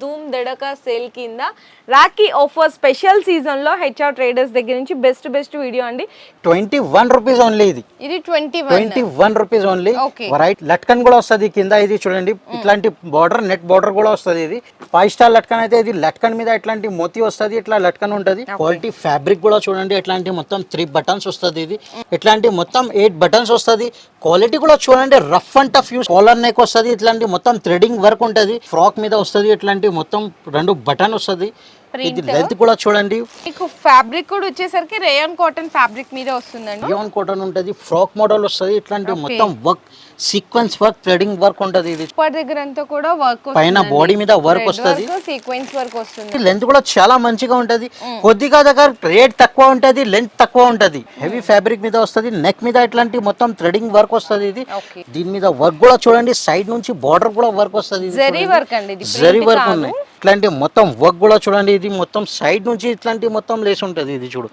ధూమ్ దడక sale కింద. Rakhi offer special సీజన్లో HR traders దగ్గర నుంచి బెస్ట్ బెస్ట్ వీడియో అండి. ట్వంటీ వన్ రూపీస్ ఓన్లీ ఇది. ఇది twenty twenty one rupees only. Right latkan కూడా వస్తుంది కింద ఇది చూడండి. ఇట్లాంటి బార్డర్ నెట్ బార్డర్ కూడా వస్తుంది ఇది. ఫైవ్ స్టార్ లట్కన్ అయితే ఇది లట్కన్ మీద ఇట్లాంటి మోతి వస్తుంది ఇట్లా లట్కన్ ఉంటుంది. క్వాలిటీ ఫ్యాబ్రిక్ కూడా చూడండి ఇట్లాంటి మొత్తం త్రీ బటన్స్ వస్తుంది ఇది. ఇట్లాంటి మొత్తం ఎయిట్ బటన్స్ వస్తుంది. క్వాలిటీ కూడా చూడండి rough and tough use collar neck వస్తుంది ఇట్లాంటి మొత్తం థ్రెడింగ్ వర్క్ ఉంటుంది. ఫ్రాక్ మీద వస్తుంది ఇట్లాంటి మొత్తం రెండు బటన్ వస్తుంది. ఇది లెంత్ కూడా చూడండి. మీకు ఫ్యాబ్రిక్ కూడా వచ్చేసరికి రేయాన్ కాటన్ ఫ్యాబ్రిక్ మీద వస్తుందండి. రియాన్ కాటన్ ఉంటుంది ఫ్రాక్ మోడల్ వస్తుంది ఇట్లాంటి మొత్తం work sequence work threading work ఉంటుంది ఇది. దగ్గర అంతా కూడా వర్క్ పైన బాడీ మీద వర్క్ వస్తుంది. సీక్వెన్స్ వర్క్ వస్తుంది. లెంత్ కూడా చాలా మంచిగా ఉంటది. కొద్దిగా దగ్గర రేట్ తక్కువ ఉంటది లెంత్ తక్కువ ఉంటది. హెవీ ఫ్యాబ్రిక్ మీద వస్తుంది నెక్ మీద ఇట్లాంటి మొత్తం థ్రెడింగ్ వర్క్ వస్తుంది ఇది. దీని మీద వర్క్ కూడా చూడండి సైడ్ నుంచి బార్డర్ కూడా వర్క్ వస్తుంది ఇది జరీ. వర్క్ అండి ఇది జరీ వర్క్. ఉన్నాయి. ఇట్లాంటి మొత్తం వర్క్ కూడా చూడండి ఇది మొత్తం సైడ్ నుంచి ఇట్లాంటి మొత్తం లేసి ఉంటది ఇది చూడు.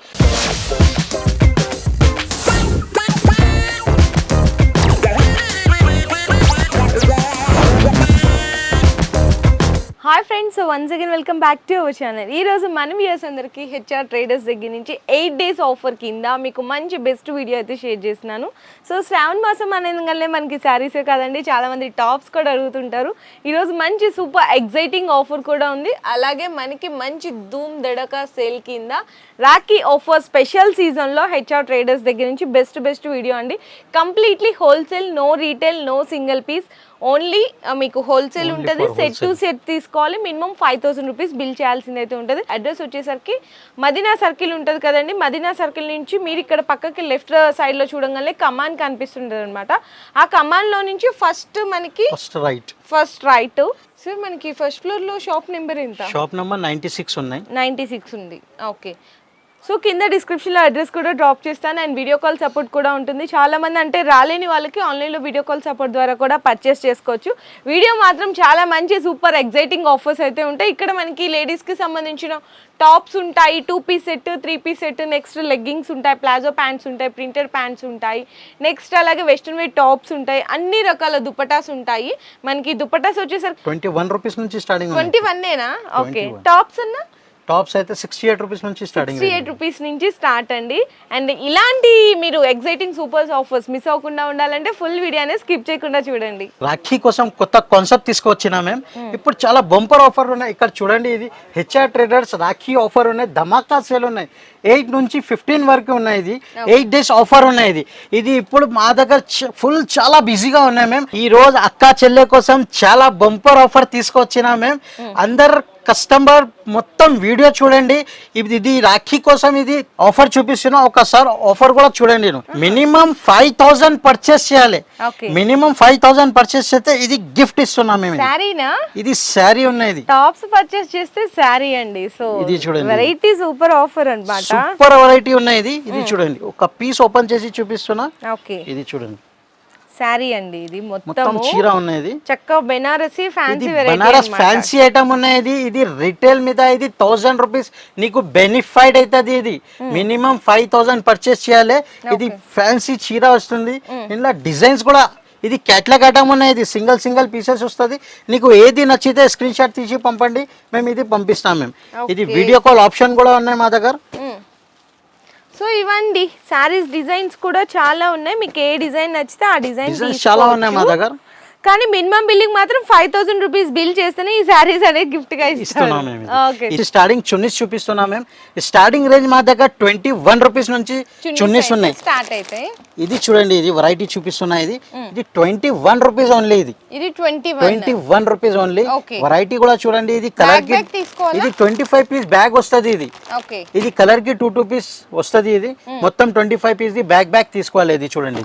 Hi friends once again welcome back to our channel ఈరోజు మనం వ్యూస్ అందరికీ హెచ్ఆర్ ట్రేడర్స్ దగ్గర నుంచి ఎయిట్ డేస్ ఆఫర్ కింద మీకు మంచి బెస్ట్ వీడియో అయితే షేర్ చేస్తున్నాను. సో శ్రావణ మాసం అనేది మనకి శారీసే కాదండి చాలామంది టాప్స్ కూడా అడుగుతుంటారు. ఈరోజు మంచి సూపర్ ఎగ్జైటింగ్ ఆఫర్ కూడా ఉంది. అలాగే మనకి మంచి ధూమ్ దడక సేల్ కింద రాఖీ ఆఫర్ స్పెషల్ సీజన్లో హెచ్ఆర్ ట్రేడర్స్ దగ్గర నుంచి బెస్ట్ బెస్ట్ వీడియో అండి. Completely wholesale no retail no single piece only మీకు హోల్సేల్ ఉంటుంది సెట్ టు సెట్ తీసుకోవాలి minimum five thousand rupees bill చేయాల్సింది అయితే ఉంటుంది. అడ్రస్ వచ్చేసరికి మదీనా సర్కిల్ ఉంటుంది కదండి మదీనా సర్కిల్ నుంచి మీరు ఇక్కడ పక్కకి లెఫ్ట్ సైడ్లో చూడగానే కమాన్ కనిపిస్తుంటుంది అనమాట ఆ కమాన్లో నుంచి ఫస్ట్ మనకి first right first right. Sir మనకి ఫస్ట్ ఫ్లోర్లో షాప్ నెంబర్ ఎంత? షాప్ నెంబర్ నైన్టీ సిక్స్ ఉన్నాయి. నైంటీ సిక్స్ ఉంది. ఓకే. సో కింద డిస్క్రిప్షన్లో అడ్రస్ కూడా డ్రాప్ చేస్తాను అండ్ వీడియో కాల్ సపోర్ట్ కూడా ఉంటుంది. చాలా మంది అంటే రాలేని వాళ్ళకి ఆన్లైన్లో వీడియో కాల్ సపోర్ట్ ద్వారా కూడా పర్చేస్ చేసుకోవచ్చు. వీడియో మాత్రం చాలా మంచి సూపర్ ఎగ్జైటింగ్ ఆఫర్స్ అయితే ఉంటాయి. ఇక్కడ మనకి లేడీస్కి సంబంధించిన టాప్స్ ఉంటాయి. Two piece set three piece set next leggings ఉంటాయి. ప్లాజో ప్యాంట్స్ ఉంటాయి ప్రింటెడ్ ప్యాంట్స్ ఉంటాయి. నెక్స్ట్ అలాగే వెస్ట్రన్ వేర్ టాప్స్ ఉంటాయి. అన్ని రకాల దుపటాస్ ఉంటాయి. మనకి దుపటాస్ వచ్చేసరికి ట్వంటీ వన్ రూపీస్ నుంచి స్టార్టింగ్ ట్వంటీ వన్నేనా ఓకే. 21. టాప్స్ అన్నా? టాప్స్ అయితే సిక్స్టీ ఎయిట్ రూపీస్ నుంచి స్టార్టింగ్ సిక్స్టీ ఎయిట్ రూపీస్ నుంచి స్టార్ట్ అండి. అండ్ ఇలాంటి మీరు ఎగ్జైటింగ్ సూపర్స్ ఆఫర్స్ మిస్ అవ్వకుండా ఉండాలంటే ఫుల్ వీడియోనే స్కిప్ చేయకుండా చూడండి. రాఖీ కోసం కొత్త కాన్సెప్ట్ తీసుకొచ్చినా మేము ఇప్పుడు చాలా బంపర్ ఆఫర్ ఉన్నాయి. ఇక్కడ చూడండి ఇది. హెచ్ఆర్ ట్రేడర్స్ రాఖీ ఆఫర్ ఉన్నాయి. ధమాకా సేల్ ఉన్నాయి. ఎయిట్ నుంచి ఫిఫ్టీన్ వరకు ఉన్నాయి ఇది. ఎయిట్ డేస్ ఆఫర్ ఉన్నాయి ఇది. ఇది ఇప్పుడు మా దగ్గర ఫుల్ చాలా బిజీగా ఉన్నాయి మేము ఈ రోజు అక్క చెల్లె కోసం చాలా బంపర్ ఆఫర్ తీసుకొచ్చినా మేము అందరు కస్టమర్ మొత్తం వీడియో చూడండి. ఇది ఇది రాఖీ కోసం ఇది ఆఫర్ చూపిస్తున్నా. ఒకసారి ఆఫర్ కూడా చూడండి మినిమం ఫైవ్ థౌసండ్ పర్చేస్ చేయాలి. మినిమం ఫైవ్ థౌసండ్ పర్చేస్ చేస్తే ఇది గిఫ్ట్ ఇస్తున్నాం మేము ఇది. శారీ ఉన్నది టాప్స్ పర్చేస్ చేస్తే శారీ అండి. సో ఇది చూడండి. వెరైటీ సూపర్ ఆఫర్ అన్నమాట. సూపర్ వెరైటీ ఉన్నాయి ఇది. ఇది చూడండి. ఒక పీస్ ఓపెన్ చేసి చూపిస్తున్నా. ఇది చూడండి. శారీ అండి ఇది మొత్తం చీర ఉన్నది. చక్క Banarasi fancy Banaras fancy item ఉన్నది. ఇది రిటైల్ మీద ఇది థౌసండ్ రూపీస్ నీకు బెనిఫైడ్ అవుతుంది ఇది. మినిమం ఫైవ్ థౌసండ్ పర్చేస్ చేయాలి. ఇది ఫ్యాన్సీ చీర వస్తుంది. ఇందులో డిజైన్స్ కూడా ఇది క్యాట్లాగ్ ఐటమ్ ఉన్నాయి ఇది సింగిల్ సింగిల్ పీసెస్ వస్తుంది. నీకు ఏది నచ్చితే స్క్రీన్ షాట్ తీసి పంపండి. మేము ఇది పంపిస్తాం మేము. ఇది. వీడియో కాల్ ఆప్షన్ కూడా ఉన్నాయి మా దగ్గర. సో ఇవ్వండి. శారీస్ డిజైన్స్ కూడా చాలా ఉన్నాయి. మీకు ఏ డిజైన్ నచ్చితే ఆ డిజైన్ చాలా ఉన్నాయి మా దగ్గర. కానీ మినిమం బిల్లింగ్ మాత్రం ఫైవ్ థౌసండ్ రూపీస్ బిల్ చేస్తేనే ఈ శారీస్ అనేది గిఫ్ట్గా ఇస్తున్నాం మేము ఇది. స్టార్టింగ్ చున్నీస్ చూపిస్తున్నాం మేము. స్టార్టింగ్ రేంజ్ మా దగ్గర ట్వంటీ వన్ రూపీస్ నుంచి చున్నీస్ ఉన్నాయి. స్టార్ట్ అయితే. ఇది చూడండి ఇది వెరైటీ చూపిస్తున్నా ఇది. ఇది ట్వంటీ వన్ రూపీస్ ఓన్లీ ఇది. ఇది twenty twenty one rupees only. Variety కూడా చూడండి ఇది కలర్కి? ఇది ట్వంటీ ఫైవ్ పీస్ బ్యాగ్ వస్తుంది ఇది. ఇది కలర్కి టూ టూ పీస్ వస్తుంది ఇది. మొత్తం twenty five piece the bag bag తీసుకోవాలి ఇది చూడండి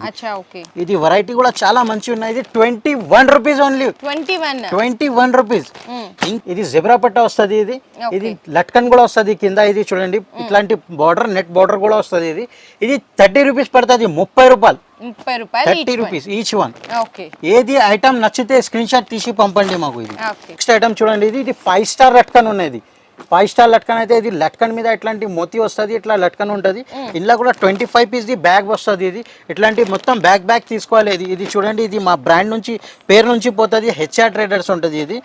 ఇది. వెరైటీ కూడా చాలా మంచి ఉన్నాయి ఇది twenty one rupees only twenty one twenty one rupees ఇది జెబ్రా పట్ట వస్తుంది ఇది. ఇది లట్కన్ కూడా వస్తుంది కింద ఇది చూడండి. ఇట్లాంటి బార్డర్ నెట్ బార్డర్ కూడా వస్తుంది ఇది. ఇది థర్టీ రూపీస్ పడుతుంది ముప్పై రూపాయలు. ముప్పై రూపాయలు థర్టీ రూపీస్ ఈచ్ వన్ ఏది ఐటమ్ నచ్చితే స్క్రీన్ షాట్ తీసి పంపండి మాకు ఇది. నెక్స్ట్ ఐటమ్ చూడండి ఇది ఇది ఫైవ్ స్టార్ లట్కన్ ఉన్నది. ఫైవ్ స్టార్ లట్కన్ అయితే ఇది లట్కన్ మీద ఇట్లాంటి మోతి వస్తుంది ఇట్లా లట్కన్ ఉంటుంది. ఇందులో కూడా twenty five piece the bag వస్తుంది ఇది. ఇట్లాంటి మొత్తం బ్యాగ్ బ్యాగ్ తీసుకోవాలి ఇది. ఇది చూడండి ఇది మా బ్రాండ్ నుంచి పేరు నుంచి పోతుంది హెచ్ఆర్ ట్రేడర్స్ ఉంటుంది ఇది.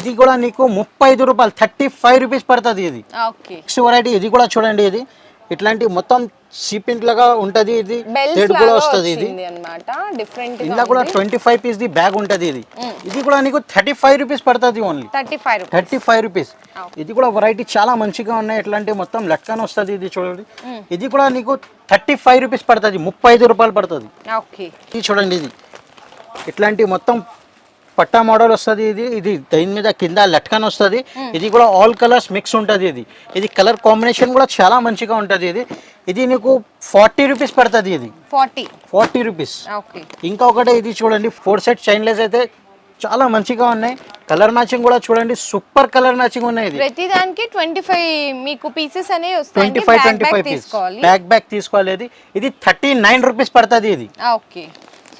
ఇది కూడా నీకు ముప్పై ఐదు రూపాయలు థర్టీ ఫైవ్ రూపీస్ పడుతుంది ఇది. నెక్స్ట్ వెరైటీ ఇది కూడా చూడండి ఇది. ఇట్లాంటి మొత్తం సీపింట్ లాగా ఉంటుంది ఇది. కూడా వస్తుంది ఇది. డిఫరెంట్ కూడా twenty five piece the bag ఉంటుంది ఇది. ఇది కూడా నీకు థర్టీ ఫైవ్ రూపీస్ పడుతుంది only thirty five rupees thirty five rupees ఇది కూడా వెరైటీ చాలా మంచిగా ఉన్నాయి. ఇట్లాంటి మొత్తం లట్కన్ వస్తుంది ఇది చూడండి. ఇది కూడా నీకు థర్టీ ఫైవ్ రూపీస్ పడుతుంది. ముప్పై ఐదు రూపాయలు పడుతుంది. ఇది చూడండి ఇది. ఇట్లాంటి మొత్తం పట్టా మోడల్ వస్తుంది ఇది ఇది దీని మీద కింద లట్కన్ వస్తుంది. ఇది కూడా ఆల్ కలర్స్ మిక్స్ ఉంటుంది ఇది. ఇది కలర్ కాంబినేషన్ కూడా చాలా మంచిగా ఉంటుంది ఇది. ఇది నీకు ఫార్టీ రూపీస్ పడుతుంది ఇది. ఫార్టీ ఫార్టీ రూపీస్ ఓకే ఇంకొకటి ఇది చూడండి ఫోర్ సెట్ చైన్లెస్ అయితే చాలా మంచిగా ఉన్నాయి. కలర్ మ్యాచింగ్ కూడా చూడండి సూపర్ కలర్ మ్యాచింగ్ ఉన్నాయి ప్రతి దానికి ట్వంటీ ఫైవ్ మీకు పీసెస్ అనేవి twenty five twenty five piece తీసుకోవాలి. బ్యాక్ బ్యాక్ తీసుకోవాలి. ఇది ఇది థర్టీ నైన్ రూపీస్ పడుతుంది ఇది. ఓకే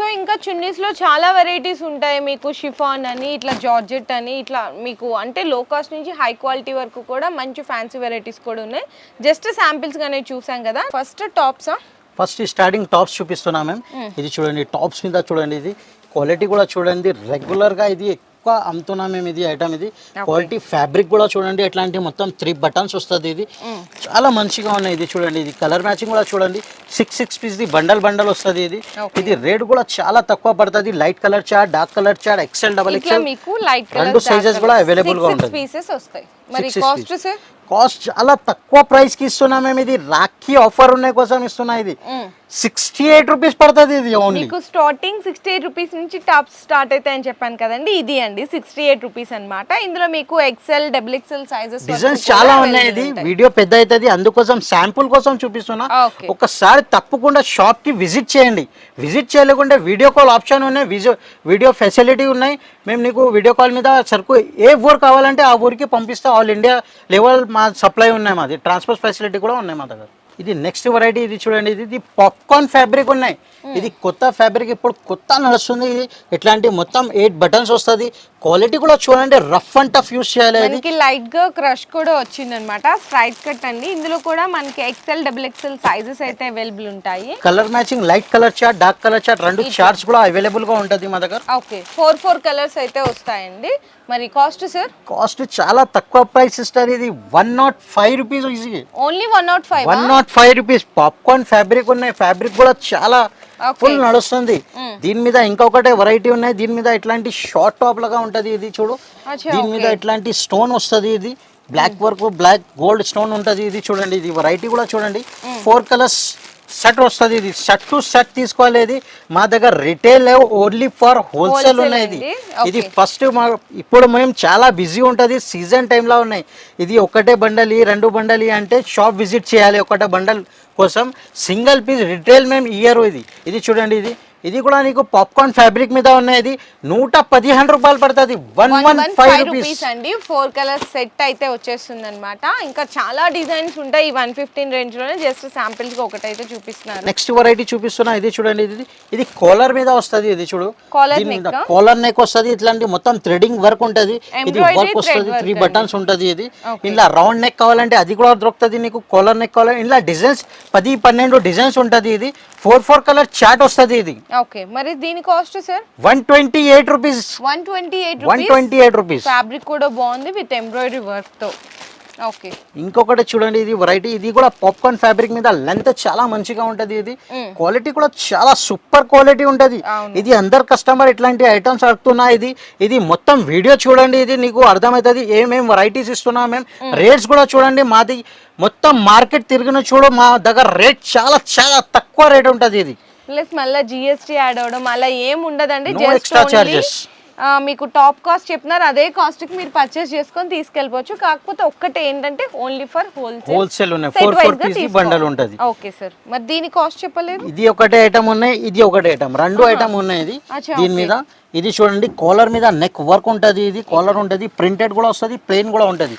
సో ఇంకా చున్నీస్లో చాలా వెరైటీస్ ఉంటాయి. మీకు షిఫాన్ అని ఇట్లా జార్జెట్ అని ఇట్లా మీకు అంటే లో కాస్ట్ నుంచి హై క్వాలిటీ వరకు కూడా మంచి ఫ్యాన్సీ వెరైటీస్ కూడా ఉన్నాయి. జస్ట్ శాంపిల్స్ గానే చూసాం కదా. ఫస్ట్ టాప్సా ఫస్ట్ స్టార్టింగ్ టాప్స్ చూపిస్తున్నా మ్యామ్ ఇది చూడండి టాప్స్ మీద చూడండి ఇది. క్వాలిటీ కూడా చూడండి రెగ్యులర్గా ఇది ఎక్కువ అమ్ముతున్నాం మేము ఇది ఐటమ్ ఇది. క్వాలిటీ ఫ్యాబ్రిక్ కూడా చూడండి ఎట్లాంటి మొత్తం త్రీ బటన్స్ వస్తుంది ఇది. చాలా మంచిగా ఉన్నాయి ఇది చూడండి ఇది కలర్ మ్యాచింగ్ కూడా చూడండి. Six six piece the bundle bundle వస్తుంది ఇది. ఇది రేట్ కూడా చాలా తక్కువ పడుతుంది. Light colour chart dark colour chart XL double XL రెండు sizes కూడా available గా ఉంటుంది. మరి కాస్ట్. సార్ కాస్ట్ చాలా తక్కువ ప్రైస్కి ఇస్తున్నాం మేము. ఇది రాఖీ ఆఫర్ ఉన్నాయి కోసం ఇస్తున్నా ఇది. సిక్స్టీ ఎయిట్ రూపీస్ పడుతుంది ఇది ఓన్లీ మీకు స్టార్టింగ్ సిక్స్టీ ఎయిట్ రూపీస్ నుంచి టాప్స్ స్టార్ట్ అవుతాయని చెప్పాను కదండి. ఇది అండి సిక్స్టీ ఎయిట్ రూపీస్ అనమాట ఇందులో మీకు XL double XL sizes designs చాలా ఉన్నాయి ఇది. వీడియో పెద్ద అవుతుంది. అందుకోసం శాంపుల్ కోసం చూపిస్తున్నా. ఒకసారి తప్పకుండా షాప్కి విజిట్ చేయండి. విజిట్ చేయలేకుంటే వీడియో కాల్ ఆప్షన్ ఉన్నాయి. వీడియో ఫెసిలిటీ ఉన్నాయి. మేము నీకు వీడియో కాల్ మీద సరుకు ఏ ఊరు కావాలంటే ఆ ఊరికి పంపిస్తే. ఆల్ ఇండియా లెవెల్ మా సప్లై ఉన్నాయి మాది. ట్రాన్స్పోర్ట్ ఫెసిలిటీ కూడా ఉన్నాయి మా దగ్గర. ఇది నెక్స్ట్ వెరైటీ ఇది చూడండి. ఇది ఇది పాప్కార్న్ ఫ్యాబ్రిక్ ఉన్నాయి. ఇది కొత్త ఫ్యాబ్రిక్ ఇప్పుడు కొత్త నడుస్తుంది. ఇట్లాంటి మొత్తం ఎయిట్ బటన్స్ వస్తుంది. క్వాలిటీ కూడా చూడండి రఫ్ అండ్ టఫ్ యూస్ చేయాలి మనకి లైట్గా క్రష్ కూడా వచ్చింది అనమాట స్ట్రైట్ కట్ అండి ఇందులో కూడా మనకి ఎక్సెల్ డబుల్ ఎక్సెల్ సైజెస్ అయితే అవైలబుల్ ఉంటాయి. Colour matching light colour chart dark colour chart రెండు చార్ట్స్ కూడా అవైలబుల్గా ఉంటుంది మా దగ్గర. ఓకే ఫోర్ ఫోర్ కలర్స్ అయితే వస్తాయండి. మరి కాస్ట్ సార్ కాస్ట్ చాలా తక్కువ ప్రైస్ ఇస్తారు ఇది వన్ నాట్ ఫైవ్ రూపీస్ ఇది only one nought five one nought five rupees. Popcorn fabric ఉన్నాయి. ఫ్యాబ్రిక్ కూడా చాలా. ఫుల్ నడుస్తుంది. దీని మీద ఇంకొకటే వెరైటీ ఉన్నాయి. దీని మీద ఇట్లాంటి షార్ట్ టాప్ లాగా ఉంటది ఇది చూడు. దీని మీద ఇట్లాంటి స్టోన్ వస్తుంది ఇది. Black work black gold stone ఉంటది ఇది చూడండి. ఇది వెరైటీ కూడా చూడండి. ఫోర్ కలర్స్ సెట్ వస్తుంది ఇది. సెట్ టు సెట్ తీసుకోవాలి ఇది మా దగ్గర రిటైల్ ఓన్లీ ఫర్ హోల్సేల్ ఉన్నాయి ఇది. ఫస్ట్ మా ఇప్పుడు మేము చాలా బిజీ ఉంటుంది. సీజన్ టైంలో ఉన్నాయి. ఇది ఒకటే బండలి రెండు బండలి అంటే షాప్ విజిట్ చేయాలి ఒకటే బండల్ కోసం. సింగిల్ పీస్ రిటైల్ మేము ఇయర్ ఇది. ఇది చూడండి ఇది. ఇది కూడా నీకు పాప్కార్న్ ఫ్యాబ్రిక్ మీద ఉన్నాయి ఇది నూట పదిహేను రూపాయలు పడుతుంది. వన్ వన్ ఫైవ్ రూపీస్ అండి. ఫోర్ కలర్స్ సెట్ అయితే వచ్చేస్తుంది అనమాట ఇంకా చాలా డిజైన్స్ ఉంటాయి ఈ వన్ ఫిఫ్టీన్ రేంజ్లోనే. జస్ట్ శాంపిల్స్ ఒకటైతే చూపిస్తున్నాను నెక్స్ట్ వెరైటీ చూపిస్తున్నా. ఇది చూడండి. ఇది ఇది కాలర్ మీద వస్తుంది. ఇది చూడు? కాలర్ నెక్ వస్తుంది. ఇట్లాంటి మొత్తం థ్రెడింగ్ వర్క్ ఉంటది. ఇది వర్క్ వస్తుంది. త్రీ. బటన్స్ ఉంటది ఇది. ఇలా రౌండ్ నెక్ కావాలంటే అది కూడా దొరుకుతుంది నీకు. కాలర్ నెక్ కావాలంటే ఇలా డిజైన్స్ పది పన్నెండు డిజైన్స్ ఉంటది ఇది. ఫోర్ ఫోర్ కలర్ చాట్ వస్తుంది ఇది. ఓకే. మరి దీని cost sir? One twenty eight rupees. One twenty eight one twenty eight rupees. Fabric కూడా బాగుంది విత్ ఎంబ్రాయిడరీ వర్క్తో ఓకే. ఇంకొకటి చూడండి ఇది వెరైటీ ఇది కూడా పాప్కార్న్ ఫ్యాబ్రిక్ మీద లెంత్ చాలా మంచిగా ఉంటది ఇది. క్వాలిటీ కూడా చాలా సూపర్ క్వాలిటీ ఉంటది. ఇది అందరు కస్టమర్ ఇట్లాంటి ఐటమ్స్ అడుగుతున్నా ఇది. ఇది మొత్తం వీడియో చూడండి ఇది నీకు అర్థమవుతుంది. ఏమేం వెరైటీస్ ఇస్తున్నాం మేము. రేట్స్ కూడా చూడండి మాది మొత్తం మార్కెట్ తిరిగిన చూడు మా దగ్గర రేట్ చాలా చాలా తక్కువ రేట్ ఉంటది ఇది. ప్లస్ మళ్ళీ జిఎస్టీ యాడ్ అవడం అలా ఏం ఉండదండి జస్ట్. మీకు టాప్ కాస్ట్ చెప్పినారు అదే కాస్ట్కి మీరు పర్చేస్ చేసుకొని తీసుకెళ్ళిపోవచ్చు. కాకపోతే ఒక్కటే ఏంటంటే ఓన్లీ ఫర్ హోల్సేల్ హోల్సేల్ ఉన్నాయి. ఫోర్ ఫోర్ పీస్ బండల్ ఉంటది. ఓకే సార్ మరి దీని కాస్ట్ చెప్పలేదు? ఇది ఒకటే ఐటమ్ ఉన్నాయి ఇది ఒకటే ఐటమ్ రెండు ఐటమ్ ఉన్నాయి దీని మీద ఇది చూడండి కాలర్ మీద నెక్ వర్క్ ఉంటుంది ఇది కాలర్ ఉంటుంది ప్రింటెడ్ కూడా వస్తుంది ప్లెయిన్ కూడా ఉంటుంది.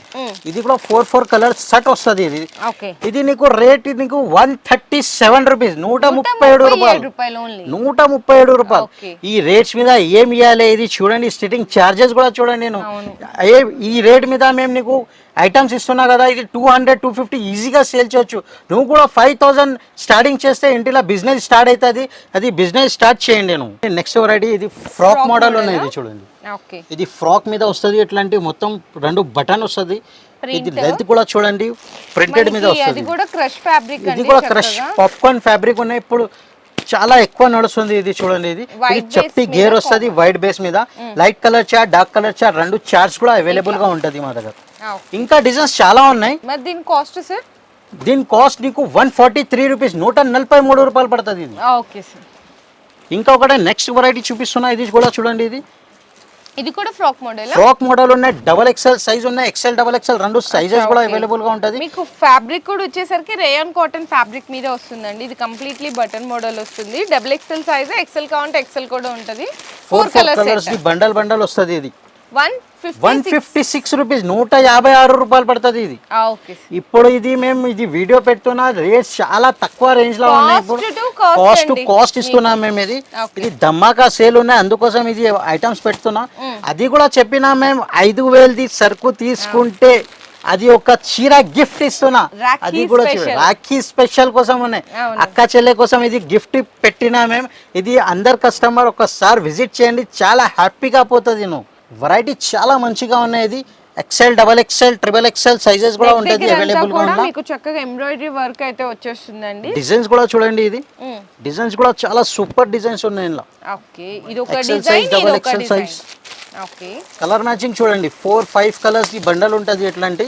ఇది కూడా ఫోర్ ఫోర్ కలర్ సెట్ వస్తుంది ఇది. ఇది నీకు రేట్ నీకు వన్ థర్టీ సెవెన్ రూపీస్ నూట ముప్పై ఏడు రూపాయలు. నూట ముప్పై ఏడు రూపాయలు. ఈ రేట్స్ మీద ఏం ఇవ్వాలి ఇది చూడండి స్టిటింగ్ చార్జెస్ కూడా చూడండి నేను. ఈ రేట్ మీద మేము నీకు ఐటమ్స్ ఇస్తున్నా కదా ఇది టూ హండ్రెడ్ టూ ఫిఫ్టీ ఈజీగా సేల్ చేయొచ్చు. నువ్వు కూడా ఫైవ్ థౌసండ్ స్టార్టింగ్ చేస్తే ఇంటిలో బిజినెస్ స్టార్ట్ అవుతుంది అది బిజినెస్ స్టార్ట్ చేయండి నువ్వు. నెక్స్ట్ వెరైటీ ఇది ఫ్రాక్ మోడల్ ఉన్నాయి ఇది చూడండి. ఇది ఫ్రాక్ మీద వస్తుంది ఇట్లాంటి మొత్తం రెండు బటన్ వస్తుంది. ఇది. లెంత్ కూడా చూడండి ప్రింటెడ్ మీద వస్తుంది. కూడా క్రష్ ఫ్యాబ్రిక్ ఇది కూడా క్రష్ పాప్కార్న్ ఫ్యాబ్రిక్ ఉన్నాయి. ఇప్పుడు చాలా ఎక్కువ నడుస్తుంది ఇది చూడండి ఇది. ఇది White base చెప్పి మీద గేర్ వస్తుంది వైట్ బేస్ మీద. Light colour chart dark colour chart రెండు చార్ట్స్ కూడా అవైలబుల్గా ఉంటుంది మా దగ్గర. ఇంకా డిజైన్స్ చాలా ఉన్నాయి. మరి దీని కాస్ట్ సార్ దీని కాస్ట్ నీకు వన్ ఫార్టీ త్రీ రూపీస్ నూట నలభై మూడు రూపాయలు పడుతుంది ఇది. ఓకే సార్ ఇంకా ఒకటి నెక్స్ట్ వెరైటీ చూపిస్తున్నా ఇది కూడా చూడండి ఇది. ఇది కూడా ఫ్రాక్ మోడల్ ఫ్రాక్ మోడల్ ఉన్నాయి డబల్ ఎక్సెల్ సైజ్ ఉన్నాయి ఎక్సెల్ డబల్ ఎక్సెల్ రెండు సైజెస్ కూడా అవైలబుల్గా ఉంటుంది. మీకు ఫ్యాబ్రిక్ కూడా వచ్చేసరికి రేయాన్ కాటన్ ఫ్యాబ్రిక్ మీద వస్తుందండి. ఇది కంప్లీట్లీ బటన్ మోడల్ వస్తుంది. డబుల్ ఎక్సెల్ సైజ్ ఎక్సెల్ కావాలంటే ఎక్సెల్ కూడా ఉంటది. ఫోర్ కలర్స్ బండల్ బండల్ వస్తుంది ఇది. వన్ ఫిఫ్టీ సిక్స్ రూపీస్ నూట యాభై ఆరు రూపాయలు పడుతుంది ఇది. ఇప్పుడు ఇది మేము ఇది వీడియో పెడుతున్నా రేట్స్ చాలా తక్కువ రేంజ్లో ఉన్నాయి ఇప్పుడు. కాస్ట్. కాస్ట్ ఇస్తున్నాం మేము ఇది. ఇది ధమాకా సేల్ ఉన్నాయి అందుకోసం ఇది ఐటమ్స్ పెడుతున్నా. అది కూడా చెప్పినా మేము ఐదు వేలది సరుకు తీసుకుంటే అది ఒక చీర గిఫ్ట్ ఇస్తున్నా. అది కూడా. రాఖీ స్పెషల్ కోసం ఉన్నాయి. అక్క చెల్లె కోసం ఇది గిఫ్ట్ పెట్టినా మేము. ఇది అందరు కస్టమర్ ఒకసారి విజిట్ చేయండి. చాలా హ్యాపీగా పోతుంది నువ్వు. వెరైటీ చాలా మంచిగా ఉన్నాయి. XL double XL triple XL sizes కూడా ఉంటుంది అవైలబుల్గా మీకు చక్కగా ఎంబ్రాయిడరీ వర్క్ అయితే వచ్చేస్తుందండి. డిజైన్స్ కూడా చూడండి ఇది. డిజైన్స్ కూడా చాలా సూపర్ డిజైన్స్ ఉన్నాయి ఇందులో. ఓకే. ఇది ఒక design XL design. size. Okay. Colour matching చూడండి. Four five colours the bundle ఉంటుంది ఎట్లాంటి?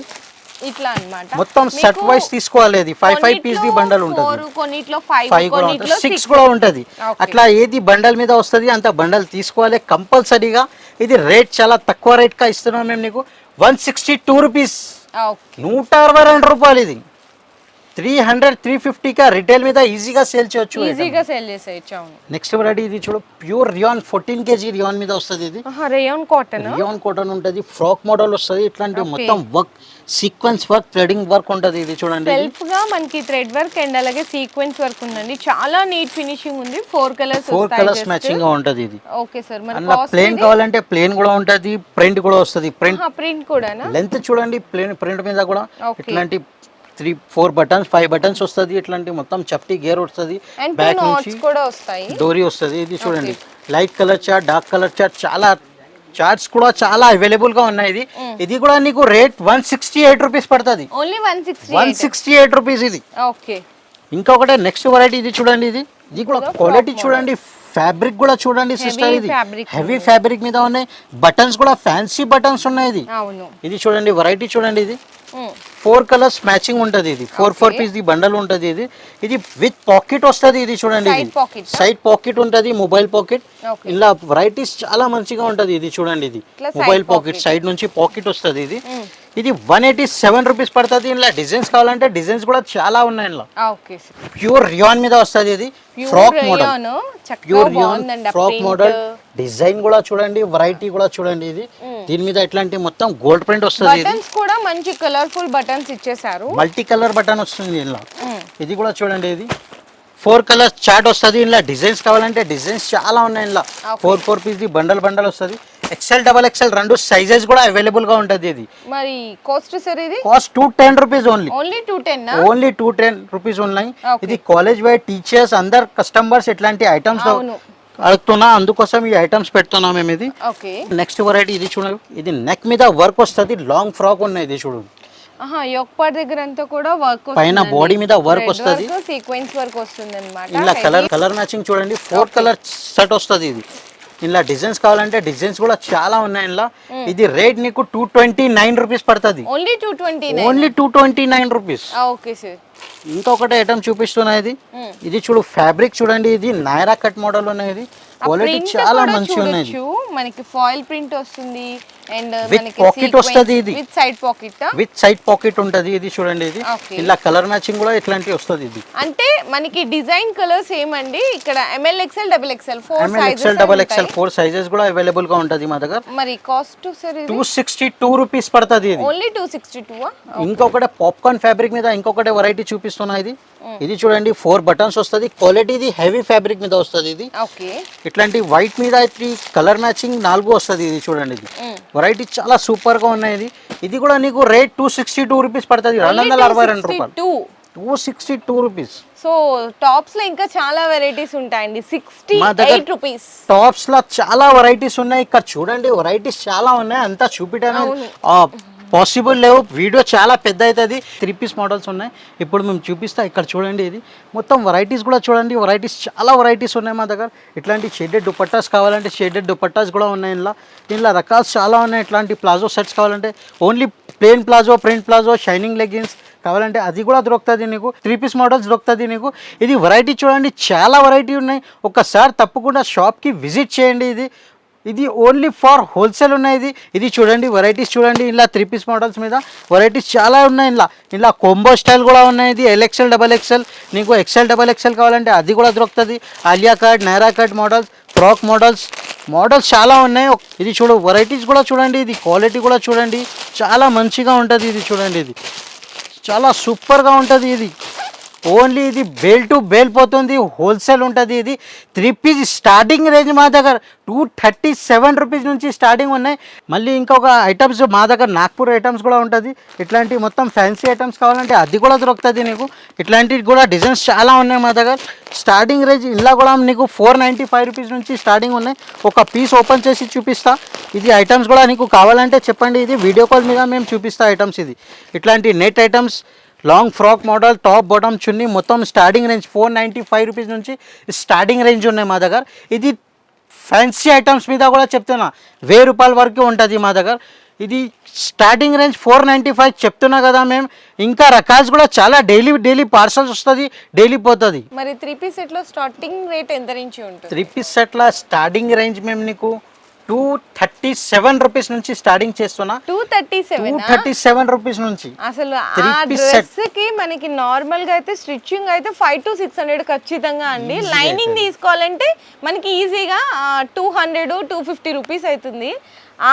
ఇట్లా అన్నమాట. మొత్తం సెట్ వైస్ తీసుకోవాలి అది. Five five piece the bundle ఉంటుంది. కొన్నిట్లో ఫైవ్ ఫైవ్ కూడా కొన్నిట్లో ఉంటుంది సిక్స్ కూడా ఉంటుంది. అట్లా ఏది బండల్ మీద వస్తుంది అంత బండల్ తీసుకోవాలి కంపల్సరీగా. ఇది రేట్ చాలా తక్కువ రేట్గా ఇస్తున్నాం మేము నీకు. One sixty two rupees. నూట అరవై రెండు రూపాయలు ఇది. త్రీ హండ్రెడ్ త్రీ ఫిఫ్టీగా రిటైల్ మీద ఈజీగా సేల్ చేయొచ్చు ఈజీగా సెల్ చేసేయచ్చు అవును. నెక్స్ట్ వెరైటీ ఇది చూడు pure rayon fourteen KG rayon మీద వస్తుంది ఇది. రేయాన్ కాటన్ రియాన్ కాటన్ ఉంటుంది ఫ్రాక్ మోడల్ వస్తుంది ఇట్లాంటి. మొత్తం work sequence work threading work ఉంటుంది ఇది చూడండి. సెల్ఫ్గా మనకి థ్రెడ్ వర్క్ అండ్ అలాగే సీక్వెన్స్ వర్క్ ఉందండి. చాలా నీట్ ఫినిషింగ్ ఉంది ఫోర్ కలర్స్ ఫోర్ కలర్స్ మ్యాచింగ్గా ఉంటుంది ఇది. ఓకే సార్ అందులో ప్లేన్ కావాలంటే ప్లేన్ కూడా ఉంటుంది ప్రింట్ కూడా వస్తుంది ప్రింట్ ప్రింట్ కూడానా? లెంత్ చూడండి ప్లేన్ ప్రింట్ మీద కూడా. ఇట్లాంటి three four buttons five buttons వస్తుంది. ఇట్లాంటి మొత్తం చప్టీ గేర్ వస్తుంది. బ్యాక్ నుంచి కూడా వస్తాయి. డోరీ వస్తుంది. ఇది చూడండి. Light colour chart dark colour chart చాలా చార్ట్స్ కూడా చాలా అవైలబుల్గా ఉన్నాయి ఇది. ఇది కూడా నీకు rate one sixty eight rupees పడుతుంది. Only one sixty one sixty eight rupees ఇది. ఓకే ఇంకొకటి నెక్స్ట్ వెరైటీ ఇది చూడండి ఇది. ఇది కూడా క్వాలిటీ చూడండి. ఫ్యాబ్రిక్ కూడా చూడండి సిస్టర్ ఇది. హెవీ ఫ్యాబ్రిక్ మీద ఉన్నాయి. బటన్స్ కూడా ఫ్యాన్సీ బటన్స్ ఉన్నాయి ఇది. ఇది చూడండి వెరైటీ చూడండి ఇది. Mm. ఫోర్ కలర్స్ మ్యాచింగ్ ఉంటుంది ఇది. Four four piece the bundle ఉంటుంది ఇది. ఇది విత్ పాకెట్ వస్తుంది ఇది చూడండి ఆ? సైడ్ పాకెట్ ఉంటుంది మొబైల్ పాకెట్. ఇలా వెరైటీస్ చాలా మంచిగా ఉంటుంది ఇది చూడండి ఇది. Mobile pocket. సైడ్ నుంచి పాకెట్ వస్తుంది ఇది. ఇది వన్ ఎయిటీ సెవెన్ రూపీస్ పడుతుంది. ఇలా డిజైన్స్ కావాలంటే డిజైన్స్ కూడా చాలా ఉన్నాయి ప్యూర్ రియాన్ మీద వస్తుంది ఇది. Frock model pure rayon frock model design కూడా చూడండి వెరైటీ కూడా చూడండి ఇది. దీని మీద ఇట్లాంటి మొత్తం గోల్డ్ ప్రింట్ వస్తుంది బటన్స్ కూడా మంచి కలర్ఫుల్ బటన్స్ ఇచ్చేసారు మల్టీ కలర్ బటన్ వస్తుంది ఇలా Mm. ఇది కూడా చూడండి ఇది. ఫోర్ కలర్స్ చార్ట్ వస్తుంది. ఇలా డిజైన్స్ కావాలంటే డిజైన్స్ చాలా ఉన్నాయి Okay. Four four piece the bundle bundle వస్తుంది. ఎక్సెల్ డబల్ ఎక్సెల్ రెండు సైజెస్ కూడా అవైలబుల్గా ఉంటుంది ఇది. మరి కాస్ట్ సార్ ఇది? Cost two ten rupees only only two ten only two ten rupees ఉన్నాయి. ఇది కాలేజ్ వైడ్ టీచర్స్ అందరు కస్టమర్స్ ఇట్లాంటి ఐటమ్స్. అడుగుతున్నా. అందుకోసం ఈ ఐటమ్స్ పెడుతున్నాం మేము ఇది. నెక్స్ట్ వెరైటీ ఇది చూడండి. ఇది నెక్ మీద వర్క్ వస్తుంది. లాంగ్ ఫ్రాక్ ఉన్నాయి ఇది చూడండి దగ్గర అంతా కూడా వర్క్ పైన body మీద work వస్తది. సీక్వెన్స్ వర్క్ వస్తుంది ఇలా కలర్ కలర్ మ్యాచింగ్ చూడండి. ఫోర్ కలర్ సెట్ వస్తుంది ఇది. ఇలా డిజైన్స్ కావాలంటే డిజైన్స్ కూడా చాలా ఉన్నాయి ఇలా ఇది రేట్ నీకు టూ ట్వంటీ నైన్ రూపీస్ పడుతుంది. Only two twenty only two twenty nine rupees okay sir ఇంకొకటి ఐటమ్ చూపిస్తున్నా ఇది. ఇది చూడు ఫ్యాబ్రిక్ చూడండి ఇది నైరా కట్ మోడల్ ఉన్నాయి ఇది క్వాలిటీ చాలా మంచిగా ఉన్నాయి మనకి ఫాయిల్ ప్రింట్ వస్తుంది. అండ్ pocket వస్తది ఇది. With side pocket with side pocket ఉంటది ఇది చూడండి ఇది. ఇలా కలర్ మ్యాచింగ్ కూడా ఇట్లాంటి వస్తుంది ఇది. అంటే మనకి డిజైన్ కలర్స్ ఏమండి? ఇక్కడ M L XL double XL four XL double XL four sizes కూడా అవైలబుల్గా ఉంటది మా దగ్గర. మరి cost sir two sixty two rupees పడుతుంది ఇది. ఓన్లీ టూ సిక్స్టీ టూ ఇంకొకటి పాప్కార్న్ ఫ్యాబ్రిక్ మీద ఇంకొకటి వెరైటీ చూపిస్తున్నా ఇది. ఇది చూడండి ఫోర్ బటన్స్ వస్తుంది. క్వాలిటీ ఇది హెవీ ఫ్యాబ్రిక్ మీద వస్తుంది ఇది. ఓకే ఇట్లాంటి వైట్ మీద కలర్ మ్యాచింగ్ నాలుగు వస్తుంది ఇది చూడండి ఇది. వెరైటీ చాలా సూపర్గా ఉన్నాయి ఇది. కూడా నీకు rate two sixty two rupees పడుతుంది. రెండు వందల అరవై రెండు రూపాయలు. Two sixty two rupees so టాప్స్లో ఇంకా చాలా వెరైటీస్ ఉంటాయండి. సిక్స్టీ ఎయిట్ రూపీస్ టాప్స్లో చాలా వెరైటీస్ ఉన్నాయి. ఇక్కడ చూడండి వెరైటీస్ చాలా ఉన్నాయి. అంతా చూపించడానికి పాసిబుల్ లేవు. వీడియో చాలా పెద్ద అవుతుంది త్రీ పీస్ మోడల్స్ ఉన్నాయి. ఇప్పుడు మేము చూపిస్తా. ఇక్కడ చూడండి ఇది. మొత్తం వెరైటీస్ కూడా చూడండి. వెరైటీస్ చాలా వెరైటీస్ ఉన్నాయి మా దగ్గర. ఇట్లాంటి షేడెడ్ దుపట్టాస్ కావాలంటే షేడెడ్ దుపట్టాస్ కూడా ఉన్నాయి ఇలా దీనిలో రకాలు చాలా ఉన్నాయి. ఇట్లాంటి ప్లాజో సెట్స్ కావాలంటే only plain palazzo print palazzo shining leggings కావాలంటే అది కూడా దొరుకుతుంది నీకు. త్రీ పీస్ మోడల్స్ దొరుకుతుంది నీకు. ఇది వెరైటీ చూడండి. చాలా వెరైటీ ఉన్నాయి. ఒకసారి తప్పకుండా షాప్కి విజిట్ చేయండి ఇది. ఇది ఓన్లీ ఫార్ హోల్సేల్ ఉన్నాయి ఇది ఇది చూడండి వెరైటీస్ చూడండి ఇలా త్రీ పీస్ మోడల్స్ మీద వెరైటీస్ చాలా ఉన్నాయి ఇలా ఇలా కొంబో స్టైల్ కూడా ఉన్నాయి ఇది ఎల్ఎక్సెల్ డబల్ ఎక్సెల్ నీకు ఎక్సెల్ డబల్ ఎక్సెల్ కావాలంటే అది కూడా దొరుకుతుంది. Alia cut Naira cut models frock models models చాలా ఉన్నాయి. ఇది చూడు వెరైటీస్ కూడా చూడండి ఇది క్వాలిటీ కూడా చూడండి. చాలా మంచిగా ఉంటుంది ఇది చూడండి ఇది. చాలా సూపర్గా ఉంటుంది ఇది. ఓన్లీ ఇది బేల్ టు బేల్ పోతుంది హోల్సేల్ ఉంటుంది ఇది. త్రీ పీస్ స్టార్టింగ్ రేంజ్ మా దగ్గర టూ థర్టీ సెవెన్ రూపీస్ నుంచి స్టార్టింగ్ ఉన్నాయి. మళ్ళీ ఇంకొక ఐటమ్స్ మా దగ్గర నాగ్పూర్ ఐటమ్స్ కూడా ఉంటుంది. ఇట్లాంటి మొత్తం ఫ్యాన్సీ ఐటమ్స్ కావాలంటే అది కూడా దొరుకుతుంది నీకు. ఇట్లాంటివి కూడా డిజైన్స్ చాలా ఉన్నాయి మా దగ్గర. స్టార్టింగ్ రేంజ్ ఇలా కూడా నీకు ఫోర్ నైంటీ ఫైవ్ రూపీస్ నుంచి స్టార్టింగ్ ఉన్నాయి. ఒక పీస్ ఓపెన్ చేసి చూపిస్తా. ఇది ఐటమ్స్ కూడా నీకు కావాలంటే చెప్పండి. ఇది వీడియో కాల్ మీద మేము చూపిస్తా ఐటమ్స్ ఇది. ఇట్లాంటి net items long frock model top bottom చున్నీ మొత్తం starting range four ninety five rupees నుంచి స్టార్టింగ్ రేంజ్ ఉన్నాయి మా దగ్గర. ఇది ఫ్యాన్సీ ఐటమ్స్ మీద కూడా చెప్తున్నా. వెయ్యి రూపాయల వరకు ఉంటుంది మా దగ్గర. ఇది starting range four ninety five చెప్తున్నా కదా మేము ఇంకా రకాల్స్ కూడా చాలా డైలీ డైలీ పార్సల్స్ వస్తుంది డైలీ పోతుంది. మరి త్రీ పీస్ సెట్లో స్టార్టింగ్ రేట్ ఎంత నుంచి ఉంటుంది? త్రీ పీస్ సెట్ల స్టార్టింగ్ రేంజ్ మేము నీకు టూ థర్టీ సెవెన్ రూపీస్ నుంచి స్టార్టింగ్ చేస్తున్నా. Two thirty seven thirty seven rupees నుంచి. అసలు ఆ డ్రెస్కి మనకి నార్మల్గా అయితే స్టిచ్చింగ్ అయితే ఫైవ్ టు సిక్స్ హండ్రెడ్ ఖచ్చితంగా అండి. లైనింగ్ తీసుకోవాలంటే మనకి ఈజీగా two hundred two fifty rupees అవుతుంది.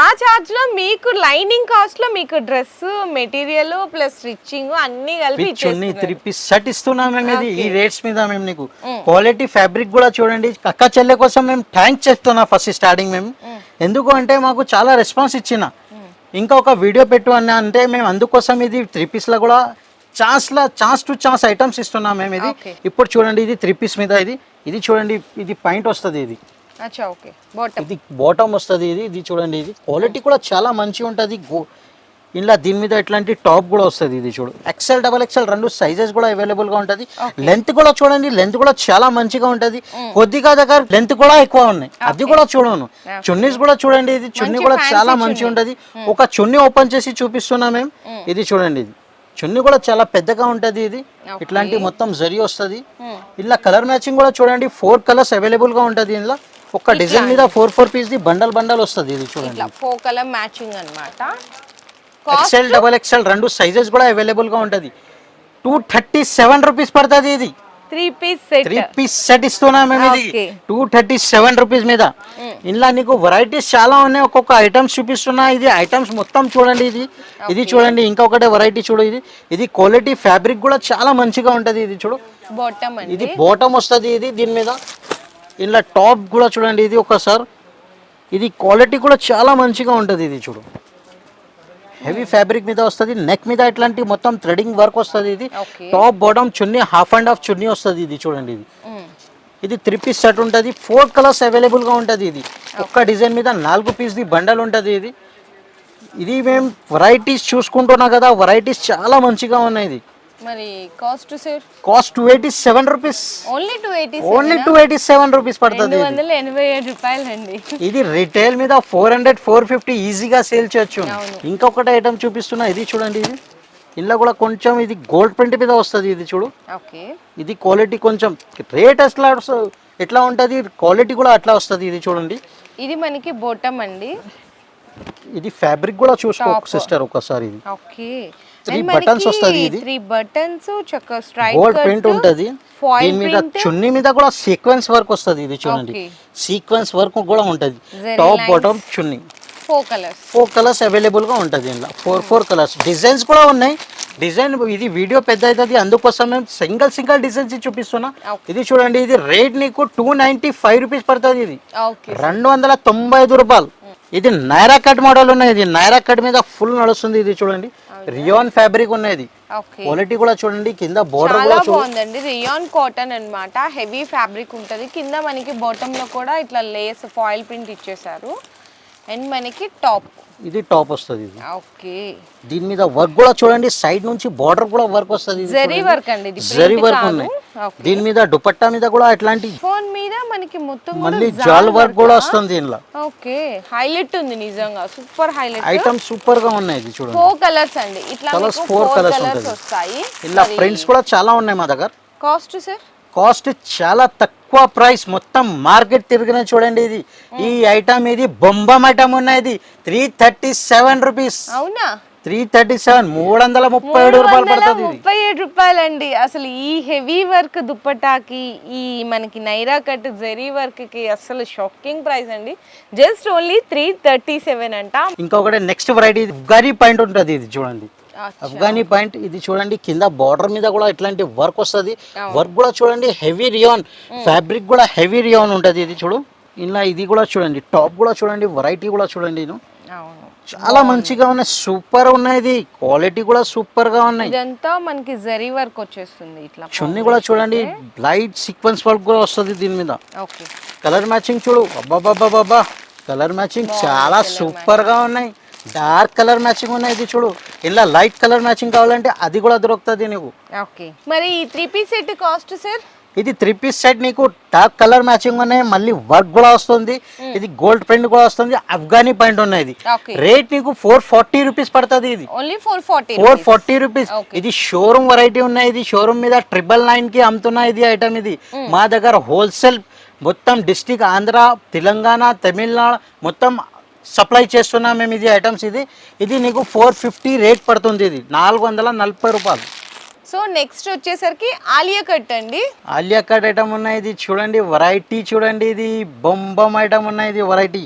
ఆ చార్జ్లో మీకు లైనింగ్ కాస్ట్లో మీకు డ్రెస్ మెటీరియల్ ప్లస్ స్టిచ్చింగ్ అన్ని కలిపి. త్రీ పీస్ సెట్ ఇస్తున్నాం మేము ఇది. ఈ రేట్స్ మీద మేము నీకు క్వాలిటీ ఫ్యాబ్రిక్ కూడా చూడండి. అక్క చెల్లె కోసం మేము థ్యాంక్ చేస్తున్నా ఫస్ట్ స్టార్టింగ్ మేము. ఎందుకు అంటే మాకు చాలా రెస్పాన్స్ ఇచ్చిన. ఇంకా ఒక వీడియో పెట్టు అన్న అంటే మేము అందుకోసం ఇది త్రీ పీస్లో కూడా ఛాన్స్లో ఛాన్స్ టు ఛాన్స్ ఐటమ్స్ ఇస్తున్నాం మేము ఇది. ఇప్పుడు చూడండి ఇది త్రీ పీస్ మీద ఇది. ఇది చూడండి ఇది పాయింట్ వస్తుంది ఇది. ఇది బాటమ్ వస్తుంది ఇది ఇది చూడండి ఇది. క్వాలిటీ కూడా చాలా మంచిగా ఉంటుంది. ఇలా దీని మీద ఇట్లాంటి టాప్ కూడా వస్తుంది ఇది చూడు. ఎక్సెల్ డబల్ ఎక్సెల్ రెండు సైజెస్ కూడా అవైలబుల్గా ఉంటుంది. లెంత్ కూడా చూడండి లెంత్ కూడా చాలా మంచిగా ఉంటది. కొద్దిగా దగ్గర లెంత్ కూడా ఎక్కువ ఉన్నాయి. అది కూడా చూడను. చున్నీస్ కూడా చూడండి ఇది చున్నీ కూడా చాలా మంచిగా ఉంటది. ఒక చున్నీ ఓపెన్ చేసి చూపిస్తున్నా మేము ఇది చూడండి ఇది. చున్నీ కూడా చాలా పెద్దగా ఉంటది ఇది. ఇట్లాంటి మొత్తం జరి వస్తుంది. ఇలా కలర్ మ్యాచింగ్ కూడా చూడండి ఫోర్ కలర్స్ అవైలబుల్గా ఉంటది ఇందులో. ఒక డిజైన్ మీద four four piece the bundle bundle వస్తుంది ఇది చూడండి. ఫోర్ కలర్ మ్యాచింగ్ అన్నమాట. ఎక్సెల్ డబల్ ఎక్సెల్ రెండు సైజెస్ కూడా అవైలబుల్గా ఉంటది. టూ థర్టీ సెవెన్ రూపీస్ పడుతుంది ఇది. Three piece set three piece set ఇస్తున్నాం మేము ఇది. టూ థర్టీ సెవెన్ రూపీస్ మీద. ఇందులో నీకు వెరైటీస్ చాలా ఉన్నాయి. ఒక్కొక్క ఐటమ్స్ చూపిస్తున్నా. ఇది ఐటమ్స్ మొత్తం చూడండి ఇది. ఇది చూడండి. ఇంకొకటి వెరైటీ చూడు ఇది. ఇది క్వాలిటీ ఫ్యాబ్రిక్ కూడా చాలా మంచిగా ఉంటది ఇది చూడు. బాటమ్ ఇది బాటమ్ వస్తుంది ఇది దీని మీద. ఇందులో టాప్ కూడా చూడండి ఇది ఒకసారి. ఇది క్వాలిటీ కూడా చాలా మంచిగా ఉంటుంది ఇది చూడు. హెవీ ఫ్యాబ్రిక్ మీద వస్తుంది నెక్ మీద ఇట్లాంటి మొత్తం థ్రెడింగ్ వర్క్ వస్తుంది ఇది. టాప్ బాటమ్ చున్నీ హాఫ్ అండ్ హాఫ్ చున్నీ వస్తుంది ఇది చూడండి ఇది. ఇది త్రీ పీస్ సెట్ ఉంటుంది ఫోర్ కలర్స్ అవైలబుల్గా ఉంటుంది ఇది. ఒక్క డిజైన్ మీద నాలుగు పీస్ది బండల్ ఉంటుంది ఇది. ఇది మేము వెరైటీస్ చూసుకుంటున్నాం కదా వెరైటీస్ చాలా మంచిగా ఉన్నాయి ఇది. మరి cost sir cost two eighty seven rupees only two eighty only two eighty seven rupees పడుతుంది. వందల ఎనభై ఏడు రూపాయలు అండి ఇది రిటైల్ మీద ఫోర్ హండ్రెడ్ ఫోర్ ఫిఫ్టీ ఈజీగా సేల్ చేయొచ్చు. ఇంకొకటి ఐటమ్ చూపిస్తున్నా ఇది చూడండి ఇది. ఇందులో కూడా కొంచెం ఇది గోల్డ్ ప్రింట్ మీద వస్తుంది ఇది చూడు. ఓకే. ఇది క్వాలిటీ కొంచెం రేట్ వస్తు- ఎట్లా ఉంటుంది? క్వాలిటీ కూడా అట్లా వస్తుంది ఇది చూడండి. ఇది మనకి బోటం అండి. ఇది ఫ్యాబ్రిక్ కూడా చూసుకో. సిస్టర్ ఒకసారి ఇది. ఓకే. Three buttons వస్తది ఇది. త్రీ బటన్స్ చక్క స్ట్రైట్ గోల్డ్ ప్రింట్ ఉంటది. దీని మీద చున్నీ మీద కూడా సీక్వెన్స్ వర్క్ వస్తది ఇది చూడండి. సీక్వెన్స్ వర్క్ కూడా ఉంటది. టాప్. బాటమ్ చున్నీ. ఫోర్ కలర్స్ ఫోర్ కలర్స్ అవైలబుల్గా ఉంటుంది ఇందులో. ఫోర్ ఫోర్ కలర్స్ డిజైన్స్ కూడా ఉన్నాయి. డిజైన్ ఇది వీడియో పెద్ద అవుతుంది అందుకోసం మేము సింగిల్ సింగిల్ డిజైన్స్ చూపిస్తున్నా. ఇది చూడండి ఇది రేట్ నీకు టూ నైన్టీ ఫైవ్ రూపీస్ పడుతుంది ఇది. రెండు వందల తొంభై ఐదు రూపాయలు. ఇది నైరా కట్ మోడల్ ఉన్నాయి ఇది నైరా కట్ మీద ఫుల్ నడుస్తుంది ఇది చూడండి. రియాన్ ఫ్యాబ్రిక్ ఉన్నది. క్వాలిటీ కూడా చూడండి. కింద బోర్డర్ కూడా చూడండి బాగుందండి. రియాన్ కాటన్ అన్నమాట. హెవీ ఫ్యాబ్రిక్ ఉంటుంది. కింద మనకి బాటమ్లో కూడా ఇట్లా లేస్ ఫాయిల్ ప్రింట్ ఇచ్చేసారు అండ్ మనకి టాప్ ఇది టాప్ వస్తుంది ఇది. ఓకే. దీని మీద వర్క్ కూడా చూడండి సైడ్ నుంచి బార్డర్ కూడా వర్క్ వస్తుంది జరీ. వర్క్ అండి ఇది జరీ print వర్క్. ఉన్నాయి. దీని మీద దుపట్టా మీద కూడా ఇట్లాంటి ఫోన్ మీద మనకి మొత్తం మళ్ళీ జాల్ వర్క్ కూడా? వస్తుంది దీనిలో. ఓకే. హైలైట్ ఉంది నిజంగా సూపర్ హైలైట్. ఐటమ్ సూపర్గా ఉన్నాయి ఇది చూడండి. ఫోర్ కలర్స్ అండి. ఇట్లా ఫోర్ కలర్స్ ఇలా ప్రింట్స్ కూడా చాలా ఉన్నాయి మా దగ్గర. కాస్ట్ సార్ కాస్ట్ చాలా తక్కువ ప్రైస్. మొత్తం మార్కెట్ తిరిగిన చూడండి ఇది. ఈ ఐటమ్ ఇది బొంబం ఐటమ్ ఉన్నది త్రీ థర్టీ సెవెన్ రూపీస్. అవునా? త్రీ థర్టీ సెవెన్ మూడు వందల ముప్పై ఏడు రూపాయలు పడుతుంది ముప్పై ఏడు రూపాయలండి. అసలు ఈ హెవీ వర్క్ దుప్పటాకి ఈ మనకి నైరా కట్ జరీ వర్క్కి అసలు షాకింగ్ ప్రైస్ అండి. Just only three thirty seven అంట. ఇంకొకటి నెక్స్ట్ వెరైటీ గరీ పాయింట్ ఉంటుంది ఇది చూడండి. అఫ్ఘానీ పాయింట్ ఇది చూడండి కింద బార్డర్ మీద కూడా ఇట్లాంటి వర్క్ వస్తుంది. వర్క్ కూడా చూడండి హెవీ రియాన్ ఫ్యాబ్రిక్ కూడా హెవీ రియాన్ ఉంటుంది ఇది చూడు. ఇలా ఇది కూడా చూడండి టాప్ కూడా చూడండి వెరైటీ కూడా చూడండి చాలా మంచిగా ఉన్నాయి సూపర్ ఉన్నాయి ఇది. క్వాలిటీ కూడా సూపర్గా ఉన్నాయి. ఇదంతా మనకి జరీ వర్క్ వచ్చేస్తుంది ఇట్లా చున్నీ కూడా చూడండి లైట్ సీక్వెన్స్ వర్క్ కూడా వస్తుంది దీని మీద. కలర్ మ్యాచింగ్ చూడు అబ్బాబాబాబా కలర్ మ్యాచింగ్ చాలా సూపర్గా ఉన్నాయి. డార్క్ కలర్ మ్యాచింగ్ ఉన్నాయి ఇది చూడు. ఇలా లైట్ కలర్ మ్యాచింగ్ కావాలంటే అది కూడా దొరుకుతుంది నీకు. ఓకే మరి ఈ three piece set cost sir ఇది త్రీ పీస్ సెట్ నీకు డార్క్ కలర్ మ్యాచింగ్ ఉన్నాయి మళ్ళీ వర్క్ కూడా వస్తుంది. ఇది గోల్డ్ ప్రింట్ కూడా వస్తుంది అఫ్ఘానీ పాయింట్ ఉన్నాయి రేట్ నీకు ఫోర్ ఫార్టీ రూపీస్ పడుతుంది ఇది. Only four forty four forty rupees. ఇది షోరూమ్ వెరైటీ ఉన్నాయి ఇది షోరూమ్ మీద ట్రిపుల్ నైన్కి అమ్ముతున్నా ఇది ఐటమ్ ఇది. మా దగ్గర హోల్సేల్ మొత్తం డిస్టిక్ ఆంధ్ర తెలంగాణ తమిళనాడు మొత్తం సప్లై చేస్తున్నాం మేము ఇది ఐటమ్స్ ఇది. ఇది నీకు ఫోర్ ఫిఫ్టీ రేట్ పడుతుంది ఇది. నాలుగు వందల నలభై రూపాయలు. సో నెక్స్ట్ వచ్చేసరికి ఆలియా కట్ అండి. ఆలియా కట్ ఐటమ్ ఉన్నాయి ఇది. చూడండి వెరైటీ చూడండి ఇది. బొంబం ఐటమ్ ఉన్నాయి ఇది వెరైటీ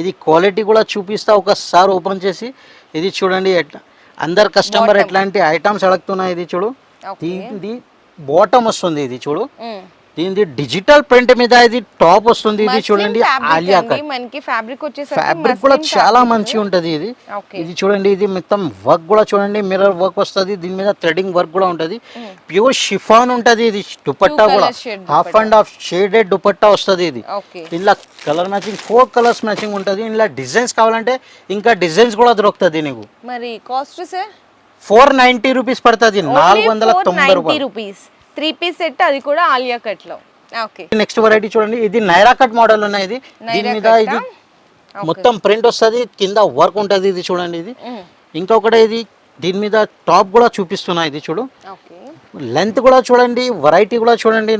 ఇది క్వాలిటీ కూడా చూపిస్తా ఒకసారి ఓపెన్ చేసి. ఇది చూడండి ఎట్లా అందరు కస్టమర్ ఎట్లాంటి ఐటమ్స్ అడుగుతున్నాయి ఇది చూడు. ఇది బాటమ్ వస్తుంది ఇది చూడు. దీనిది డిజిటల్ ప్రింట్ మీద ఇది టాప్ వస్తుంది ఇది చూడండి ఆలియా కట్. మనకి ఫ్యాబ్రిక్ ఫ్యాబ్రిక్ కూడా చాలా. మంచిగా ఉంటది ఇది. ఇది చూడండి ఇది మొత్తం వర్క్ కూడా చూడండి మిర్రర్ వర్క్ వస్తుంది దీని మీద థ్రెడింగ్ వర్క్ కూడా ఉంటది. ప్యూర్ షిఫాన్ ఉంటది ఇది దుపట్టా కూడా. Half and half shaded dupatta వస్తుంది ఇది. ఇలా colour matching four colours matching ఉంటుంది. ఇలా డిజైన్స్ కావాలంటే ఇంకా డిజైన్స్ కూడా దొరుకుతుంది నీకు మరి కాస్ట్ ఫోర్ నైన్టీ రూపీస్ పడుతుంది నాలుగు వందల తొంభై రూపాయలు. రూపీస్ త్రీ పీస్ సెట్ అది కూడా ఆలియా కట్లో. ఓకే. నెక్స్ట్ వెరైటీ చూడండి. ఇది నైరా కట్ మోడల్ ఉన్నాయి ఇది. దీని మీద ఇది మొత్తం ప్రింట్ వస్తుంది. కింద వర్క్ ఉంటుంది ఇది చూడండి ఇది. ఇంకొకటి ఇది. దీని మీద టాప్ కూడా చూపిస్తున్నా ఇది చూడు. లెంత్ కూడా చూడండి. వెరైటీ కూడా చూడండి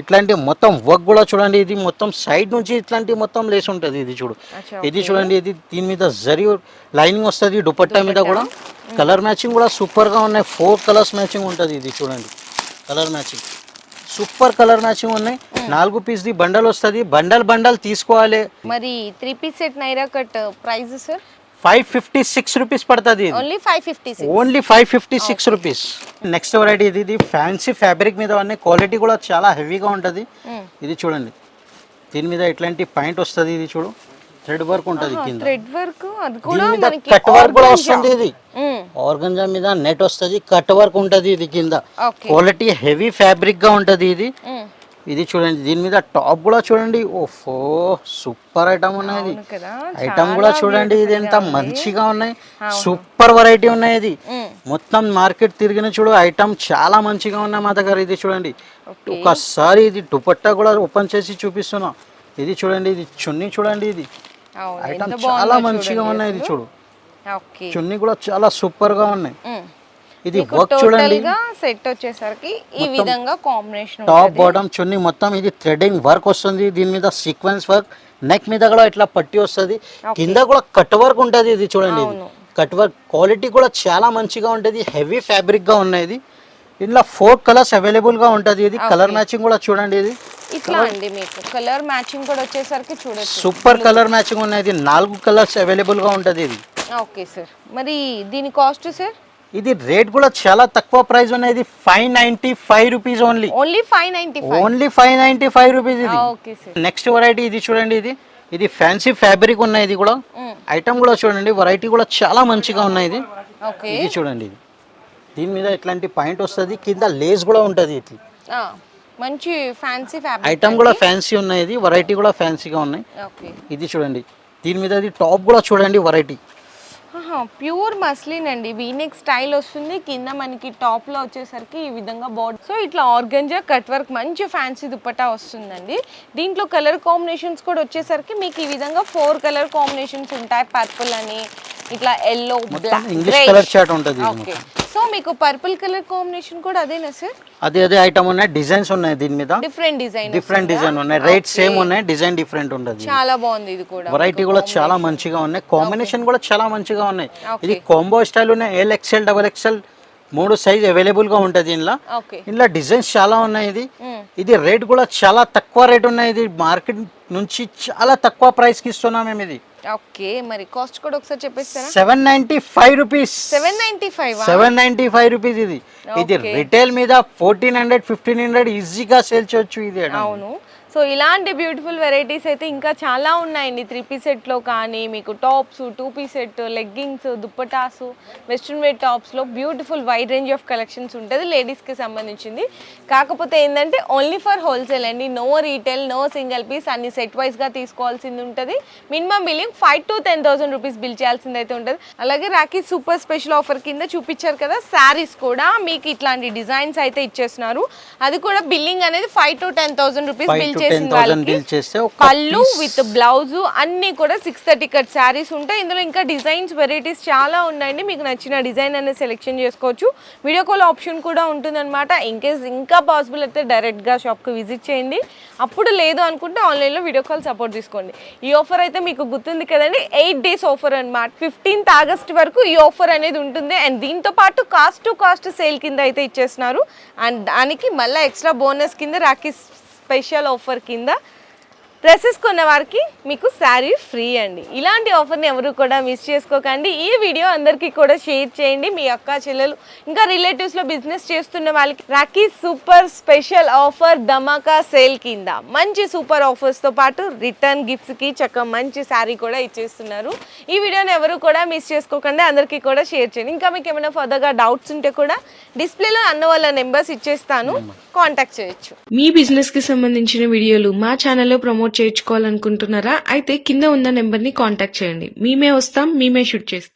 ఇట్లాంటి మొత్తం వర్క్ కూడా చూడండి. ఇది మొత్తం సైడ్ నుంచి ఇట్లాంటి మొత్తం లేసి ఉంటుంది ఇది చూడు. ఇది చూడండి. ఇది దీని మీద జరి లైనింగ్ వస్తుంది. దుపట్టా మీద కూడా. కలర్ మ్యాచింగ్ కూడా సూపర్గా ఉన్నాయి. ఫోర్ కలర్స్ మ్యాచింగ్ ఉంటుంది ఇది చూడండి. Colour matching. Super colour matching ఉన్నాయి. నాలుగు పీస్ ది బండల్ వస్తుంది. బండల్ బండల్ తీసుకోవాలి. మరి three piece set Naira cut price sir? Five fifty six rupees పడుతుంది only five fifty only five fifty six rupees. Next variety ఇది. ఇది fancy fabric మీద అన్ని క్వాలిటీ కూడా చాలా హెవీగా ఉంటుంది. ఇది చూడండి. దీని మీద ఇట్లాంటి పాయింట్ వస్తుంది ఇది చూడు. థ్రెడ్ వర్క్ ఉంటుంది కింద. థ్రెడ్ వర్క్ అది కూడా దీని మీద మనకి కట్ వర్క్ కూడా organza. వస్తుంది ఇది. మ్మ్. ఆర్గంజా మీద నెట్ వస్తుంది కట్ వర్క్ ఉంటుంది ఇది కింద. ఓకే. క్వాలిటీ హెవీ ఫ్యాబ్రిక్గా ఉంటుంది ఇది. మ్మ్. ఇది చూడండి దీని మీద టాప్ కూడా చూడండి. ఓఫో సూపర్ ఐటమ్ ఉన్నాయి ఇది. అవును కదా ఐటమ్ కూడా చూడండి ఇది ఎంత మంచిగా ఉన్నాయి. సూపర్ వెరైటీ ఉన్నాయి ఇది. మ్మ్. మొత్తం మార్కెట్ తిరిగిన చూడు ఐటమ్ చాలా మంచిగా ఉన్నాయి మా దగ్గర ఇది చూడండి. ఒకసారి ఇది దుపట్టా కూడా ఓపెన్ చేసి చూపిస్తున్నా. ఇది చూడండి ఇది చున్నీ చూడండి ఇది. ఐటమ్ చాలా మంచిగా ఉన్నాయి ఇది. చూడు. చున్నీ కూడా చాలా సూపర్గా ఉన్నాయి. ఇది వర్క్ చూడండి. సెట్ వచ్చేసరికి ఈ విధంగా కాంబినేషన్ టాప్ బాటమ్ చున్నీ మొత్తం ఇది థ్రెడింగ్ వర్క్ వస్తుంది. దీని మీద సీక్వెన్స్ వర్క్ నెక్ మీద కూడా ఇట్లా పట్టి వస్తుంది. కింద కూడా కట్ వర్క్ ఉంటుంది ఇది చూడండి ఇది. కట్ వర్క్ క్వాలిటీ కూడా చాలా మంచిగా ఉంటుంది. హెవీ ఫ్యాబ్రిక్గా ఉన్నది ఇందులో ఫోర్ కలర్స్ అవైలబుల్గా ఉంటుంది. ఇది కలర్ మ్యాచింగ్ కూడా చూడండి ఇది. ఇట్లా అండి మీకు. కలర్ మ్యాచింగ్ కూడా వచ్చేసరికి చూడొచ్చు. సూపర్ కలర్ మ్యాచింగ్ ఉన్నది. నాలుగు కలర్స్ అవైలబుల్గా ఉంటుంది ఇది. ఓకే సార్ మరి దీని కాస్ట్ సార్ ఇది రేట్ కూడా చాలా తక్కువ ప్రైస్ ఉన్నది. Five ninety five rupees only only five ninety only five ninety five rupees ఇది ఓకే సార్ నెక్స్ట్ వెరైటీ ఇది చూడండి ఇది. ఇది ఫ్యాన్సీ ఫ్యాబ్రిక్ ఉన్నాయి ఇది కూడా ఐటమ్ కూడా చూడండి. వెరైటీ కూడా చాలా మంచిగా ఉన్నాయి ఇది ఓకే ఇది చూడండి ఇది. దీని మీద ఇట్లాంటి పాయింట్ వస్తుంది? కింద లేస్ కూడా ఉంటుంది ఇది. మంచి ఫ్యాన్సీ ఫ్యాబ్రిక్ ఐటమ్ కూడా ఫ్యాన్సీ ఉన్నాయి ఇది వెరైటీ కూడా ఫ్యాన్సీగా ఉన్నాయి. ఓకే. ఇది చూడండి. దీని మీద ఇది టాప్ కూడా చూడండి వెరైటీ ప్యూర్ మస్లిన్ అండి. వీనెక్ స్టైల్ వస్తుంది. కింద మనకి టాప్లో వచ్చేసరికి ఈ విధంగా బోర్డ్ సో ఇట్లా ఆర్గంజా కట్ వర్క్ మంచి ఫ్యాన్సీ దుప్పటా వస్తుందండి. దీంట్లో కలర్ కాంబినేషన్స్ కూడా వచ్చేసరికి మీకు ఈ విధంగా ఫోర్ కలర్ కాంబినేషన్స్ ఉంటాయి. పర్పుల్ అని ఇట్లా yellow black English colour chart ఉంటుంది సో మీకు పర్పుల్ కలర్ కాంబినేషన్ కూడా అదేనా సార్ అదే అదే ఐటమ్ ఉన్నాయి డిజైన్స్ ఉన్నాయి దీని మీద. డిఫరెంట్ డిజైన్ డిఫరెంట్ డిజైన్ ఉన్నాయి. రేట్ సేమ్ ఉన్నాయి డిజైన్ డిఫరెంట్ ఉంటుంది. చాలా బాగుంది ఇది కూడా. వెరైటీ కూడా చాలా మంచిగా ఉన్నాయి. కాంబినేషన్ కూడా చాలా మంచిగా ఉన్నాయి. ఇది కాంబో స్టైల్ ఉన్నాయి. ఎల్ ఎక్స్ఎల్ డబల్ ఎక్స్ఎల్ మూడు సైజ్ అవైలబుల్గా ఉంటుంది ఇందులో. ఓకే ఇందులో డిజైన్స్ చాలా ఉన్నాయి ఇది. ఇది రేట్ కూడా చాలా తక్కువ రేట్ ఉన్నాయి ఇది. మార్కెట్ నుంచి చాలా తక్కువ ప్రైస్కి ఇస్తున్నాం మేము ఇది. ఓకే మరి కాస్ట్ కూడా ఒకసారి చెప్పేస్తారా? Seven ninety five rupees seven ninety five seven ninety five rupees ఇది ఇది రిటైల్ మీద ఫోర్టీన్ హండ్రెడ్ ఫిఫ్టీన్ హండ్రెడ్ ఈజీగా సేల్ చేయొచ్చు ఇది అవును. సో ఇలాంటి బ్యూటిఫుల్ వెరైటీస్ అయితే ఇంకా చాలా ఉన్నాయండి. త్రీ పీస్ సెట్లో కానీ మీకు tops two piece set leggings dupattas western wear టాప్స్లో beautiful wide range of collections ఉంటుంది లేడీస్కి సంబంధించింది. కాకపోతే ఏంటంటే ఓన్లీ ఫర్ హోల్సేల్ అండి. No retail no single piece అన్ని సెట్ వైజ్గా తీసుకోవాల్సింది ఉంటుంది. Minimum billing five to ten thousand rupees bill చేయాల్సింది అయితే ఉంటుంది. అలాగే రాఖీ సూపర్ స్పెషల్ ఆఫర్ కింద చూపించారు కదా శారీస్ కూడా మీకు ఇట్లాంటి డిజైన్స్ అయితే ఇచ్చేస్తున్నారు. అది కూడా బిల్లింగ్ అనేది five to ten thousand rupees bill ten చేసిన థౌసండ్ వాళ్ళకి బిల్ చేస్తే ఒక పళ్ళు విత్ బ్లౌజ్ అన్ని కూడా సిక్స్ థర్టీ కట్ శారీస్ ఉంటాయి. ఇందులో ఇంకా డిజైన్స్ వెరైటీస్ చాలా ఉన్నాయండి. మీకు నచ్చిన డిజైన్ అనేది సెలెక్షన్ చేసుకోవచ్చు. వీడియో కాల్ ఆప్షన్ కూడా ఉంటుందన్నమాట. ఇన్కేస్ ఇంకా పాసిబుల్ అయితే డైరెక్ట్గా షాప్కి విజిట్ చేయండి. అప్పుడు లేదు అనుకుంటే ఆన్లైన్లో వీడియో కాల్ సపోర్ట్ తీసుకోండి. ఈ ఆఫర్ అయితే మీకు గుర్తుంది కదండి. ఎయిట్ డేస్ ఆఫర్ అనమాట ఫిఫ్టీన్త్ ఆగస్ట్ వరకు ఈ ఆఫర్ అనేది ఉంటుంది. అండ్ దీంతో పాటు కాస్ట్ టు కాస్ట్ సేల్ కింద అయితే ఇచ్చేస్తున్నారు. అండ్ దానికి మళ్ళీ ఎక్స్ట్రా బోనస్ కింద రాఖీ స్పెషల్ ఆఫర్ కింద డ్రెస్సెస్ కొన్న వారికి మీకు శారీ ఫ్రీ అండి. ఇలాంటి ఆఫర్ని ఎవరు కూడా మిస్ చేసుకోకండి. ఈ వీడియో అందరికీ కూడా షేర్ చేయండి. మీ అక్క చెల్లెలు ఇంకా రిలేటివ్స్లో బిజినెస్ చేస్తున్న వాళ్ళకి రాఖీ సూపర్ స్పెషల్ ఆఫర్ ధమాకా సేల్ కింద. మంచి సూపర్ ఆఫర్స్తో పాటు రిటర్న్ గిఫ్ట్స్కి చక్క మంచి శారీ కూడా ఇచ్చేస్తున్నారు. ఈ వీడియోని ఎవరు కూడా మిస్ చేసుకోకండి. అందరికీ కూడా షేర్ చేయండి. ఇంకా మీకు ఏమైనా ఫర్దర్గా డౌట్స్ ఉంటే కూడా డిస్ప్లేలో అన్న వాళ్ళ నెంబర్స్ ఇచ్చేస్తాను. కాంటాక్ట్ చేయొచ్చు. మీ బిజినెస్కి సంబంధించిన వీడియోలు మా ఛానల్లో ప్రమోట్ చేర్చుకోవాలనుకుంటున్నారా అయితే కింద ఉన్న నెంబర్ని కాంటాక్ట్ చేయండి. మేమే వస్తాం మేమే షూట్ చేస్తాం.